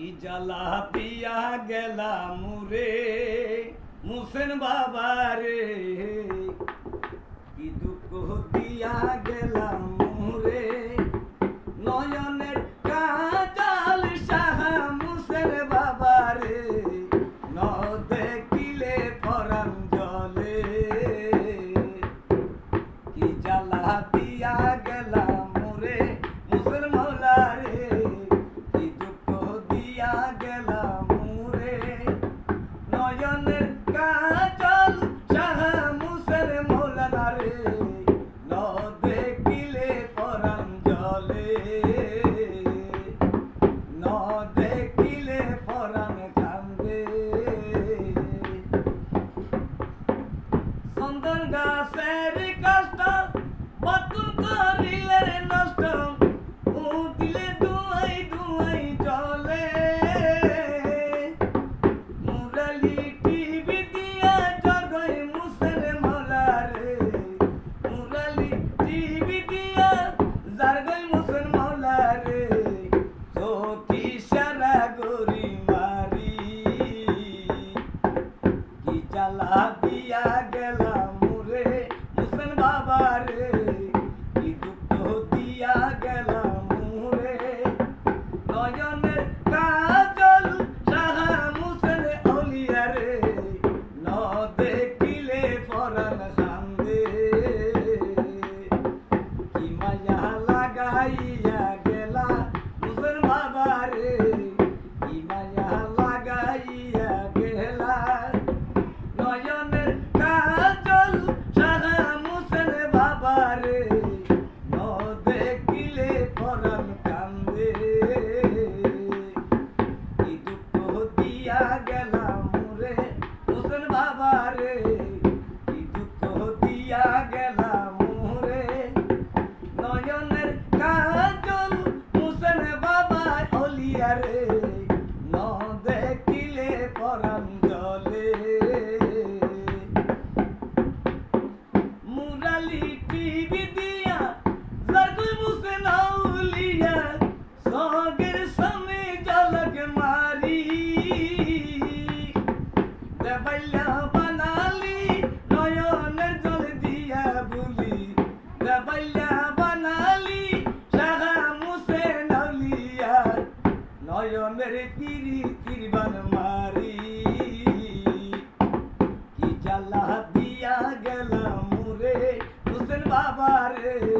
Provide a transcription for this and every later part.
কি জ্বালা পিয়া গেলাম মুরে মুসেন বাবা রে। কি দুঃখ দিয়া গেলাম দেখিলে জ্বালা দিয়া গেলাম। বাইলা বানালি সাগা মুসে নলিয়ার নয়নের তিরি তিরবান মারি। কি জ্বালা দিয়া গেলাম রে, হুসেন বাবা রে?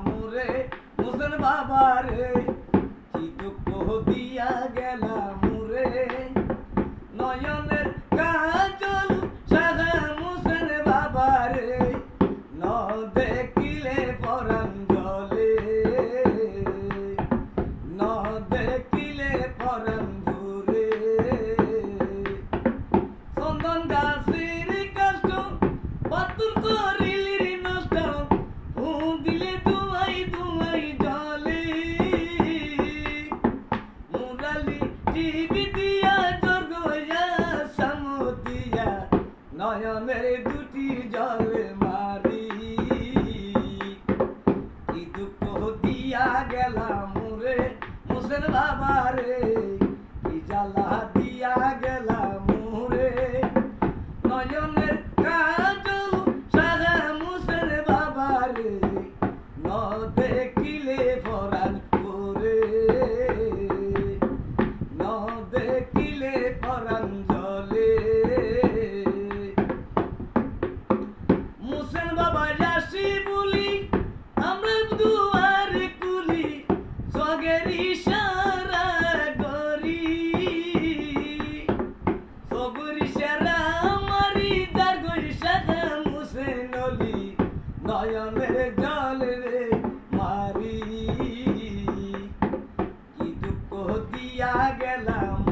মদন বাবা রে, কি দিয়া গেলাম রে নয়নের কাজল সাদা মুসেন বাবা রে, ন দেখিলে পরম জলে ন দেখিলে পরাণ ধরে চন্দন গাছির কষ্ট পাতুর আমারে কি জ্বালা দিয়া গেলা মোরে? নয়নের কাজল সাদা মুসের বাবারে ন দেখিলে ভরা গেলাম